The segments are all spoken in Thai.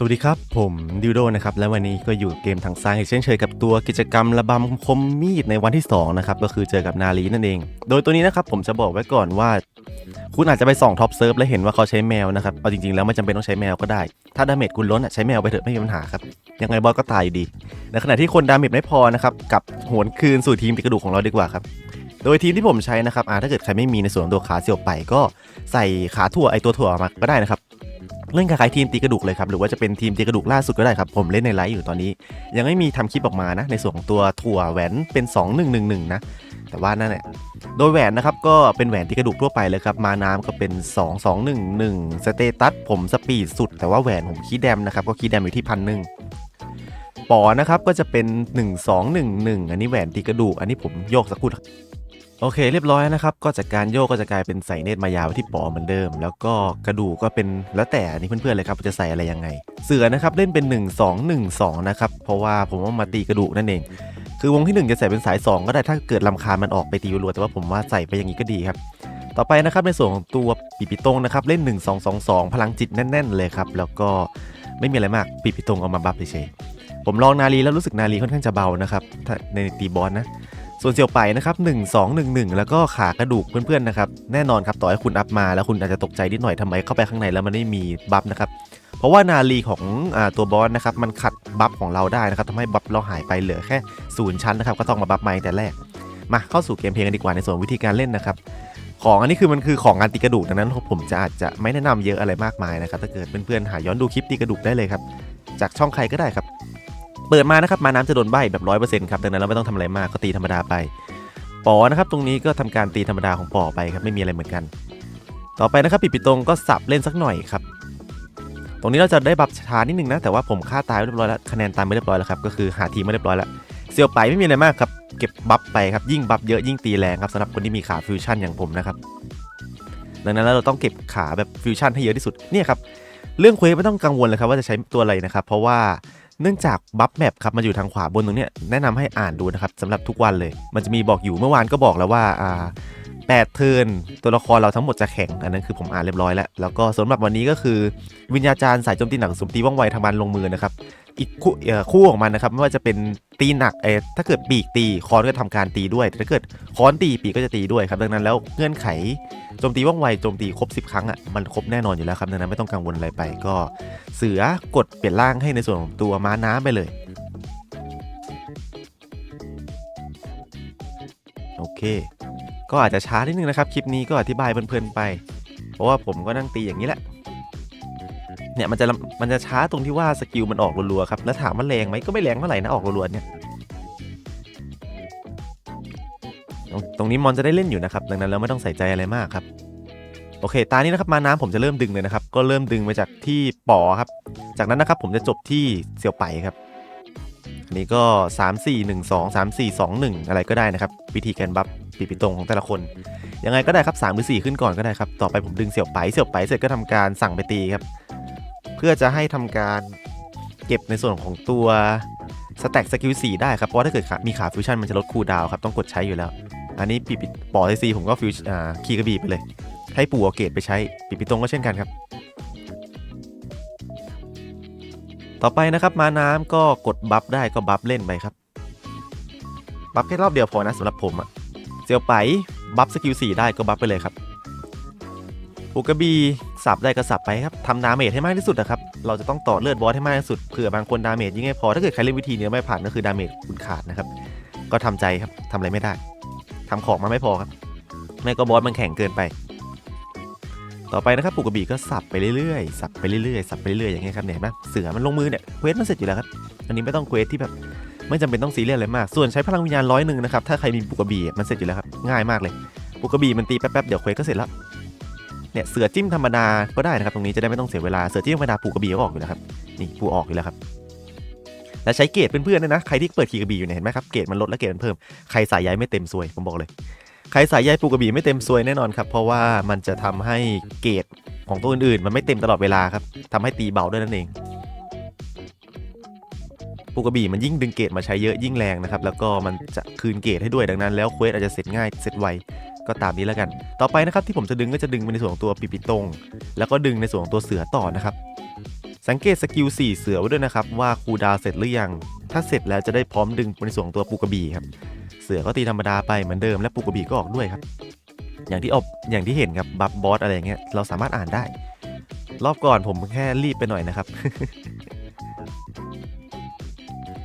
สวัสดีครับ ผมดิวโดนะครับ และวันนี้ก็อยู่เกมทางซ้ายอีกเช่นเคยกับตัวกิจกรรมระบำคมมีดในวันที่ 2 นะครับ ก็คือเจอกับนาลีนั่นเอง โดยตัวนี้นะครับผมจะบอกไว้ก่อนว่า คุณอาจจะไปส่องท็อปเซิร์ฟแล้วเห็นว่าเขาใช้แมวนะครับ เอาจริงๆแล้วไม่จำเป็นต้องใช้แมวก็ได้ ถ้าดาเมจคุณล้นใช้แมวไปเถอะไม่มีปัญหาครับ ยังไงบอสก็ตายอยู่ดี ในขณะที่คนดาเมจไม่พอนะครับกับหวนคืนสู่ทีมปีกกระดูกของเราดีกว่าครับโดยทีมที่ผมใช้นะครับอ่าถ้าเกิดใครไม่มีในส่วนตัวขาเสียวไปก็ใส่ขาถั่วไอตัวถั่วมาก็ได้นะครับ เล่นคล้ายๆทีมตีกระดูกเลยครับหรือว่าจะเป็นทีมตีกระดูกล่าสุดก็ได้ครับผมเล่นในไลฟ์อยู่ตอนนี้ ยังไม่มีทำคลิปออกมานะ ในส่วนของตัวถั่วแหวนเป็น 2111 นะแต่ว่านั่นแหละ โดยแหวนนะครับก็เป็นแหวนตีกระดูกทั่วไปเลยครับ มาน้ำก็เป็น 2211 สเตตัสผมสปีดสุด แต่ว่าแหวนผมคีย์แดมนะครับ ก็คีย์แดมอยู่ที่พันหนึ่งปอนะครับก็จะเป็น 1211 อันนี้แหวนตีกระดูก อันนี้ผมโยกสักครู่ โอเคเรียบร้อยนะครับ ก็จากการโยกก็จะกลายเป็นใส่เนตรมายาวที่ปอเหมือนเดิม แล้วก็กระดูกก็เป็นแล้วแต่นนี้เพื่อนๆเลยครับจะใส่อะไรยังไง เสือนะครับเล่นเป็น 1 2 1 2นะครับเพราะว่าผมว่ามาตีกระดูกนั่นเอง คือวงที่ 1 จะใส่เป็นสาย 2 ก็ได้ถ้าเกิดลำคาญมันออกไปตีรัวแต่ว่าผมว่าใส่ไปอย่างนี้ก็ดีครับ ต่อไปนะครับในส่วนของตัวปีปิตงนะครับเล่น 1 2 2 2 พลังจิตแน่น ๆ เลยครับแล้วก็ไม่มีอะไรมากปีปิตงเอามาบัฟเฉยผมลองนาลีแล้วรู้สึกนาลีค่อนข้างจะเบานะครับในตีบอสนะ ส่วนเสี่ยวไปนะครับ1 2 1 1 แล้วก็ขากระดูกเพื่อนๆนะครับแน่นอนครับต่อให้คุณอัพมาแล้วคุณอาจจะตกใจนิดหน่อยทำไมเข้าไปข้างในแล้วมันไม่มีบัฟนะครับเพราะว่านาลีของอตัวบอสนะครับมันขัดบัฟของเราได้นะครับทำให้บัฟเราหายไปเหลือแค่ศูนย์ชั้นนะครับก็ต้องมาบัฟใหม่แต่แรกมาเข้าสู่เกมเพลงกันดีกว่าในส่วนวิธีการเล่นนะครับของอันนี้คือมันคือของงานตีกระดูกดังนั้นผมจะอาจจะไม่แนะนำเยอะอะไรมากมายนะครับถ้าเกิดเพื่อนๆหาย้อนดูคลิปตีกระดูกได้เลยครับจากช่องใครก็ได้ครับ เปิดมานะครับมาน้ำจะโดนใบแบบร้อยเปอร์เซ็นต์ครับดังนั้นเราไม่ต้องทำอะไรมากก็ตีธรรมดาไปปอนะครับตรงนี้ก็ทำการตีธรรมดาของปอไปครับไม่มีอะไรเหมือนกัน ต่อไปนะครับปิดปิดตรงก็สับเล่นสักหน่อยครับตรงนี้เราจะได้บัฟช้านิดนึงนะแต่ว่าผมฆ่าตายเรียบร้อยแล้วคะแนนตามไม่เรียบร้อยแล้วครับก็คือหาทีมไม่เรียบร้อยแล้วเซียวไปไม่มีอะไรมากครับเก็บบัฟไปครับยิ่งบัฟเยอะยิ่งตีแรงครับสำหรับคนที่มีขาฟิวชั่นอย่างผมนะครับดังนั้นแล้วเราต้องเก็บขาแบบฟิวชั่นให้เยอะที่สุดเนี่ยครับเรื่องเควสไม่ต้องกังวลเลยครับว่าจะใช้ตัวอะไรนะครับเพราะว่า เนื่องจากบัฟแมปครับมันอยู่ทางขวาบนตรงเนี้ยแนะนำให้อ่านดูนะครับสำหรับทุกวันเลย มันจะมีบอกอยู่เมื่อวานก็บอกแล้วว่าอ่า แปดเทิร์นตัวละครเราทั้งหมดจะแข็ง อันนั้นคือผมอ่านเรียบร้อยแล้ว แล้วก็สำหรับวันนี้ก็คือวิญญาจารย์สายโจมตีหนักสมตีว่องไวทางบานลงมือนะครับ อีกคู่คู่ของมันนะครับ ไม่ว่าจะเป็นตีหนักเอถ้าเกิดปีกตีคอนก็ทำการตีด้วย แต่ถ้าเกิดคอนตีปีกก็จะตีด้วยครับ ดังนั้นแล้วเงื่อนไขโจมตีว่องไวโจมตีครบ 10 ครั้งอะมันครบแน่นอนอยู่แล้วครับดังนั้นไม่ต้องกังวลอะไรไป ก็เสือกดเปลี่ยนร่างให้ในส่วนของตัวม้าน้ำไปเลยโอเค ก็อาจจะช้านิดนึงนะครับ คลิปนี้ก็อธิบายเพลินๆไป เพราะว่าผมก็นั่งตีอย่างนี้แหละ เนี่ยมันจะมันจะช้าตรงที่ว่าสกิลมันออกรัวๆครับ แล้วถามว่าแรงไหมก็ไม่แรงเท่าไหร่นะออกรัวๆเนี่ย ตรงตรงนี้มอนจะได้เล่นอยู่นะครับ ดังนั้นแล้วไม่ต้องใส่ใจอะไรมากครับ โอเค ตานี้นะครับมาน้ำผมจะเริ่มดึงเลยนะครับ ก็เริ่มดึงมาจากที่ปอครับ จากนั้นนะครับผมจะจบที่เสี่ยวไปครับ อันนี้ก็ 3 4 1 2 3 4 2 1 อะไรก็ได้นะครับ วิธีการบัฟปีปิตรงของแต่ละคน ยังไงก็ได้ครับ3หรือ4ขึ้นก่อนก็ได้ครับ ต่อไปผมดึงเสี่ยวไปเสี่ยวไปเสร็จก็ทำการสั่งไปตีครับ เพื่อจะให้ทำการเก็บในส่วนของตัวสแต็กสกิล4ได้ครับ เพราะถ้าเกิดมีขาฟิวชั่นมันจะลดคูลดาวครับ ต้องกดใช้อยู่แล้ว อันนี้ปีปิปอไอซีผมก็ฟิวคีย์กระบี่ไปเลย ให้ปู่เอาเกตไปใช้ปีปิตรงก็เช่นกันครับ ต่อไปนะครับมาน้ำก็กดบัฟได้ก็บัฟเล่นไปครับ บัฟแค่รอบเดียวพอนะสำหรับผมอะเซียวไปบัฟสกิล4ได้ก็บัฟไปเลยครับปูกบีสับได้ก็สับไปครับทำดาเมจให้มากที่สุดนะครับเราจะต้องต่อเลือดบอสให้มากที่สุดเผื่อบางคนดาเมจยิ่งไม่พอถ้าเกิดใครเล่นวิธีเนี้ไม่ผ่านก็คือดาเมจคุณขาดนะครับ ก็ทำใจครับทำอะไรไม่ได้ทำของมาไม่พอครับไม่ก็บอสมันแข็งเกินไป ต่อไปนะครับปูกระบี่ก็สับไปเรื่อยๆ สับไปเรื่อยๆ สับไปเรื่อยๆ อย่างเงี้ยครับเนี่ยเห็นไหมเสือมันลงมือเนี่ยเควสมันเสร็จอยู่แล้วครับ อันนี้ไม่ต้องเควสที่แบบไม่จำเป็นต้องซีเรียสอะไรมาก ส่วนใช้พลังวิญญาณร้อยหนึ่งนะครับ ถ้าใครมีปูกระบี่มันเสร็จอยู่แล้วครับ ง่ายมากเลยปูกระบี่มันตีแป๊บๆ เดี๋ยวเควสก็เสร็จแล้ว เนี่ยเสือจิ้มธรรมดาก็ได้นะครับ ตรงนี้จะได้ไม่ต้องเสียเวลา เสือจิ้มธรรมดาปูกระบี่ก็ออกอยู่แล้วครับ นี่ปูออกอยู่แล้วครับ และใช้เกรดเพื่อนๆด้วยนะ ใครที่เปิดคีกระบี่อยู่เนี่ยเห็นไหมครับ เกรดมันลดและเกรดมันเพิ่ม ใครสายใยไม่เต็มซวย ผมบอกเลย ใครสายใยปูกระบี่ไม่เต็มซวยแน่นอนครับ เพราะว่ามันจะทำให้เกรดของตัวอื่นๆ มันไม่เต็มตลอดเวลาครับทำให้ตีเบาด้วยนั่นเองปูกระบี่มันยิ่งดึงเกรดมาใช้เยอะยิ่งแรงนะครับ แล้วก็มันจะคืนเกรดให้ด้วยดังนั้น แล้วเควสอาจจะเสร็จง่ายเสร็จไวก็ตามนี้แล้วกัน ต่อไปนะครับที่ผมจะดึงก็จะดึงไปในส่วนของตัวปิปิตง แล้วก็ดึงในส่วนของตัวเสือต่อนะครับ สังเกตสกิล4เสือไว้ด้วยนะครับว่าคูดาวเสร็จหรือยัง ถ้าเสร็จแล้วจะได้พร้อมดึงในส่วนของตัวปูกระบี่ครับ สือก็ตีธรรมดาไปเหมือนเดิมและปูกระบี่ก็ออกด้วยครับ อย่างที่ออกอย่างที่เห็นครับบัฟบอสอะไรเงี้ยเราสามารถอ่านได้ รอบก่อนผมแค่รีบไปหน่อยนะครับ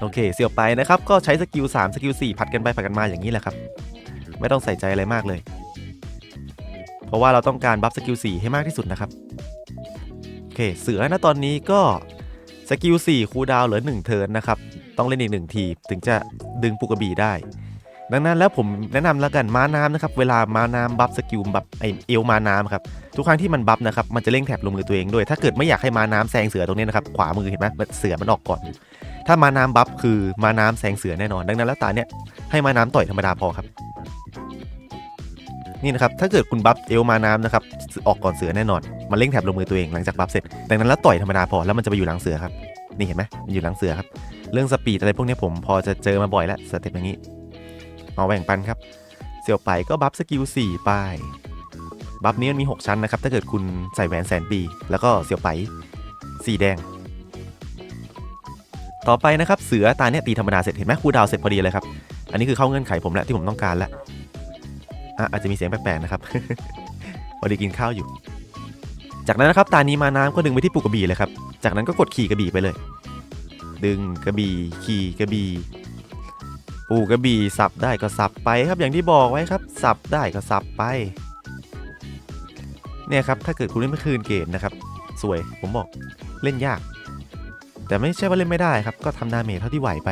โอเคเสี่ยวไปนะครับ ก็ใช้สกิล3สกิล4ผัดกันไปผัดกันมาอย่างนี้แหละครับ ไม่ต้องใส่ใจอะไรมากเลย เพราะว่าเราต้องการบัฟสกิล4ให้มากที่สุดนะครับโอเคเสือนะตอนนี้ก็สกิล4คูลดาวเหลือ 1 เทิร์นนะครับ ต้องเล่นอีก 1 ที ถึงจะดึงปุกกระบี่ได้ ดังนั้นแล้วผมแนะนำแล้วกันม้าน้ำนะครับเวลาม้าน้ำบัฟสกิลแบบไอเอลม้าน้ำครับทุกครั้งที่มันบัฟนะครับมันจะเร่งแถบลงมือตัวเองด้วย ถ้าเกิดไม่อยากให้ม้าน้ำแซงเสือตรงนี้นะครับขวามือเห็นไหมมันเสือมันออกก่อน ถ้าม้าน้ำบัฟคือม้าน้ำแซงเสือแน่นอน ดังนั้นแล้วตาเนี่ยให้ม้าน้ำต่อยธรรมดาพอครับนี่นะครับถ้าเกิดคุณบัฟเอลมาน้ำนะครับออกก่อนเสือแน่นอนมันเร่งแถบลงมือตัวเองหลังจากบัฟเสร็จดังนั้นแล้วต่อยธรรมดาพอแล้วมันจะไปอยู่หลังเสือครับนี่เห็นไหมมันอยู่หลังเสือครับเรื่องสปีดอะไรพวกนี้ผมพอจะเจอมาบ่อยแล้วสเต็ปอย่างนี้ เอาแบ่งปันครับ เสี่ยวไปก็บัฟสกิล4ไปบัฟนี้มันมี 6 ชั้นนะครับ ถ้าเกิดคุณใส่แหวนแสนปี แล้วก็เสี่ยวไปสีแดง ต่อไปนะครับเสือตาเนี่ยตีธรรมดาเสร็จเห็นไหมคูดาวเสร็จพอดีเลยครับ อันนี้คือเข้าเงื่อนไขผมแล้วที่ผมต้องการแล้วอะอาจจะมีเสียงแปลกๆนะครับพอดีกินข้าวอยู่ จากนั้นนะครับตานี้มาน้ำก็ดึงไปที่ปูกระบี่เลยครับ จากนั้นก็กดขี่กระบี่ไปเลย ดึงกระบี่ขี่กระบี่ ปูกระบี่สับได้ก็สับไปครับอย่างที่บอกไว้ครับ สับได้ก็สับไป เนี่ยครับถ้าเกิดคุณเล่นไม่คืนเกณฑ์นะครับ สวยผมบอกเล่นยาก แต่ไม่ใช่ว่าเล่นไม่ได้ครับ ก็ทำดาเมจเท่าที่ไหวไป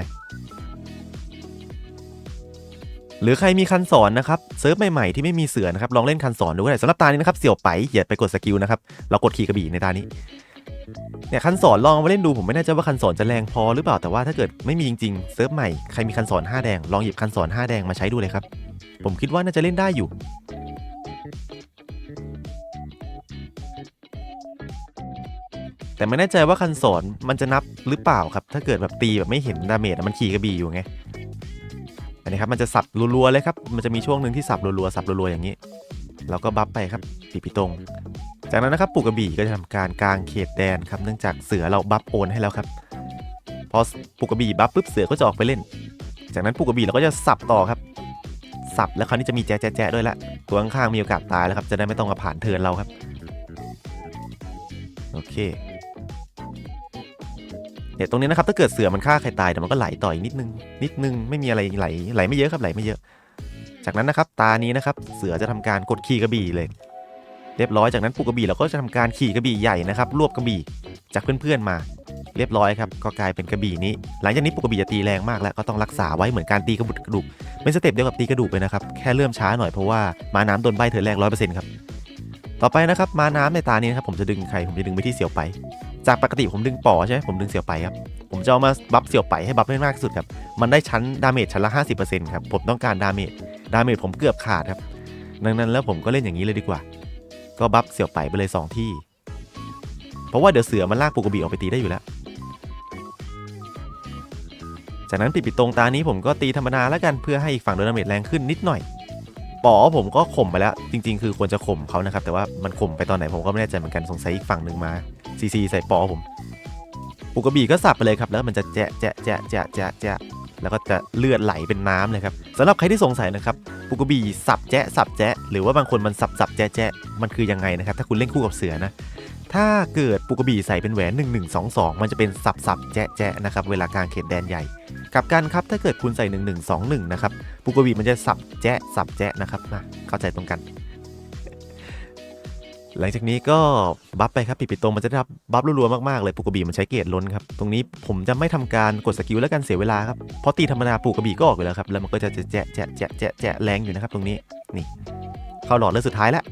หรือใครมีคันสอนนะครับเซิร์ฟใหม่ๆที่ไม่มีเสือนะครับลองเล่นคันสอนดูก็ได้สำหรับตานี้นะครับเสี่ยวไปอย่าไปกดสกิลนะครับเรากดขี่กระบี่ในตานี้ เนี่ยคันสอนลองเอามาเล่นดูผมไม่แน่ใจว่าคันสอนจะแรงพอหรือเปล่าแต่ว่าถ้าเกิดไม่มีจริงๆเซิร์ฟใหม่ใครมีคันสอน5แดงลองหยิบคันสอน5แดงมาใช้ดูเลยครับ ผมคิดว่าน่าจะเล่นได้อยู่แต่ไม่แน่ใจว่าคันสอนมันจะนับหรือเปล่าครับ ถ้าเกิดแบบตีแบบไม่เห็นดาเมจมันขี่กระบี่อยู่ไงอันนี้ครับมันจะสับรัวๆเลยครับ มันจะมีช่วงหนึ่งที่สับรัวๆสับรัวๆอย่างนี้ เราก็บัฟไปครับปีปีตรง จากนั้นนะครับปูกระบี่ก็จะทำการกางเขตแดนครับเนื่องจากเสือเราบัฟโอนให้แล้วครับ พอปูกระบี่บัฟปุ๊บเสือก็จะออกไปเล่น จากนั้นปูกระบี่เราก็จะสับต่อครับ สับแล้วคราวนี้จะมีแจ๊ะแจ๊ะแจ๊ะด้วยละตัวข้างๆมีโอกาสตายแล้วครับจะได้ไม่ต้องมาผ่านเทินเราครับโอเคเนี่ยตรงนี้นะครับถ้าเกิดเสือมันฆ่าใครตายเดี๋ยวมันก็ไหลต่ออีกนิดนึงนิดนึงไม่มีอะไรไหลไหลไม่เยอะครับไหลไม่เยอะ จากนั้นนะครับตานี้นะครับเสือจะทำการกดขี่กระบี่เลย เรียบร้อยจากนั้นปูกระบี่เราก็จะทำการขี่กระบี่ใหญ่นะครับรวบกระบี่จากเพื่อนๆมา เรียบร้อยครับก็กลายเป็นกระบี่นี้ หลังจากนี้ปูกระบี่จะตีแรงมากแล้วก็ต้องรักษาไว้เหมือนการตีกระบุดกระดูกเป็นสเต็ปเดียวกับตีกระดูกเลยนะครับแค่เริ่มช้าหน่อยเพราะว่ามาน้ำโดนใบเธอแรกร้อยเปอร์เซ็นต์ครับต่อไปนะครับมาน้ำในตานี้นะครับผมจะดึงใครผมจะดึงไปที่เสี่ยวไป จากปกติผมดึงป่อใช่ไหมผมดึงเสี่ยวไปครับผมจะเอามาบัฟเสี่ยวไปให้บัฟให้มากที่สุดครับมันได้ชั้นดาเมจชั้นละ 50%ครับผมต้องการดาเมจดาเมจผมเกือบขาดครับดังนั้นแล้วผมก็เล่นอย่างนี้เลยดีกว่า ก็บัฟเสี่ยวไปไปเลย 2 ที่ เพราะว่าเดี๋ยวเสือมันลากปูกระบี่ออกไปตีได้อยู่แล้ว จากนั้นปิดปิดตรงตานี้ผมก็ตีธรรมดาแล้วกันเพื่อให้อีกฝั่งโดนดาเมจแรงขึ้นนิดหน่อยป๋อผมก็ข่มไปแล้ว จริง ๆ คือควรจะข่มเขานะครับ แต่ว่ามันข่มไปตอนไหนผมก็ไม่แน่ใจเหมือนกันสงสัยอีกฝั่งหนึ่งมาซีซีใส่ป๋อผมปูกระบี่ก็สับไปเลยครับแล้วมันจะแจะแจะแจะแจะแจะแจะแล้วก็จะเลือดไหลเป็นน้ำเลยครับสำหรับใครที่สงสัยนะครับ ปูกบีสับแจะสับแจะหรือว่าบางคนมันสับสับแจะแจะมันคือยังไงนะครับ ถ้าคุณเล่นคู่กับเสือนะ ถ้าเกิดปูกบีใส่เป็นแหวน1 1 2 2 มันจะเป็นสับสับแจะแจะนะครับเวลากลางเขตแดนใหญ่กับกันครับถ้าเกิดคุณใส่ 1 1 2 1 นะครับปูกบีมันจะสับแจะสับแจะนะครับมาเข้าใจตรงกัน หลังจากนี้ก็บัฟไปครับปิดปิดตรงมันจะได้รับบัฟรัวๆมากๆเลยปูกระบี่มันใช้เกรดล้นครับ ตรงนี้ผมจะไม่ทำการกดสกิลแล้วกันเสียเวลาครับเพราะตีธรรมดาปูกระบี่ก็ออกไปแล้วครับ แล้วมันก็จะแจะแจะแจะแจะแจะแรงอยู่นะครับ ตรงนี้นี่ เข้าหลอดเลือดสุดท้ายแล้ว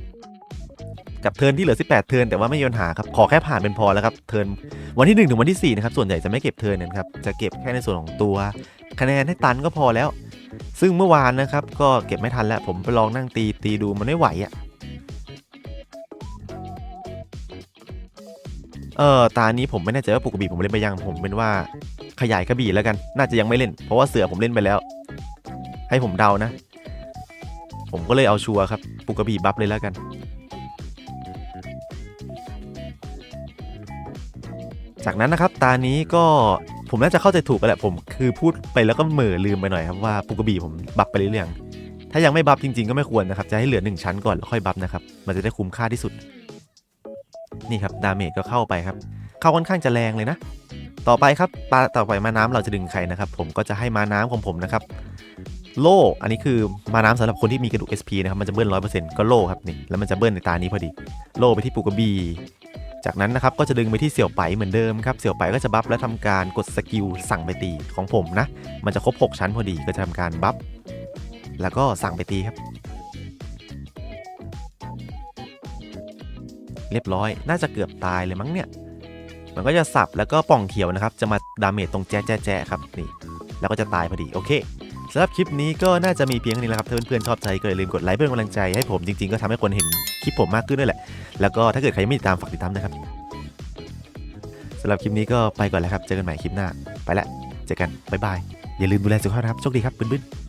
กับเทิร์นที่เหลือ 18 เทิร์นแต่ว่าไม่มีปัญหาครับ ขอแค่ผ่านเป็นพอแล้วครับเทิร์นวันที่ 1 ถึงวันที่4นะครับส่วนใหญ่จะไม่เก็บเทิร์นนะครับจะเก็บแค่ในส่วนของตัวคะแนนให้ตันก็พอแล้ว ซึ่งเมื่อวานนะครับก็เก็บไม่ทันแล้วผมไปลองนั่งตีตีดูมันไม่ไหวอะ เออตานี้ผมไม่แน่ใจว่าปูกกระบี่ผมเล่นไปยังผมเป็นว่าขยายกระบี่แล้วกัน น่าจะยังไม่เล่น เพราะว่าเสือผมเล่นไปแล้ว ให้ผมเดานะ ผมก็เลยเอาชัวร์ครับปูกกระบี่บัฟเลยแล้วกัน จากนั้นนะครับตานี้ก็ผมน่าจะเข้าใจถูกกันแหละผมคือพูดไปแล้วก็เหม่อลืมไปหน่อยครับว่าปุกบีผมบัฟไปเรื่อยๆถ้ายังไม่บัฟจริงๆก็ไม่ควรนะครับจะให้เหลือ 1 ชั้นก่อนแล้วค่อยบัฟนะครับมันจะได้คุ้มค่าที่สุด นี่ครับดาเมจก็เข้าไปครับ เข้าค่อนข้างจะแรงเลยนะ ต่อไปครับปลาต่อไปมาน้ำเราจะดึงใครนะครับ ผมก็จะให้มาน้ำของผมนะครับ โล่อันนี้คือมาน้ำสำหรับคนที่มีกระดูก SP นะครับมันจะเบิ้ลร้อยเปอร์เซ็นต์ก็โล่ครับนี่แล้วมันจะเบิ้ลในตานี้พอดี โล่ไปที่ปูกระบีจากนั้นนะครับก็จะดึงไปที่เสี่ยวไปเหมือนเดิมครับเสี่ยวไปก็จะบัฟและทำการกดสกิลสั่งไปตีของผมนะ มันจะครบ 6 ชั้นพอดีก็จะทำการบัฟแล้วก็สั่งไปตีครับ เรียบร้อย น่าจะเกือบตายเลยมั้งเนี่ย มันก็จะสับแล้วก็ป่องเขียวนะครับ จะมาดาเมจตรงแจ๊ะแจ๊ะแจ๊ครับนี่ แล้วก็จะตายพอดีโอเคสำหรับคลิปนี้ก็น่าจะมีเพียงเท่านี้แหละครับ ถ้าเพื่อนๆชอบใจก็อย่าลืมกดไลค์เพื่อเป็นกำลังใจให้ผมจริงๆก็ทำให้คนเห็นคลิปผมมากขึ้นด้วยแหละ แล้วก็ถ้าเกิดใครยังไม่ติดตามฝากติดตามนะครับสำหรับคลิปนี้ก็ไปก่อนแล้วครับ เจอกันใหม่คลิปหน้า ไปละ เจอกัน บ๊ายบาย อย่าลืมดูแลสุขภาพนะครับ โชคดีครับบึ้นๆ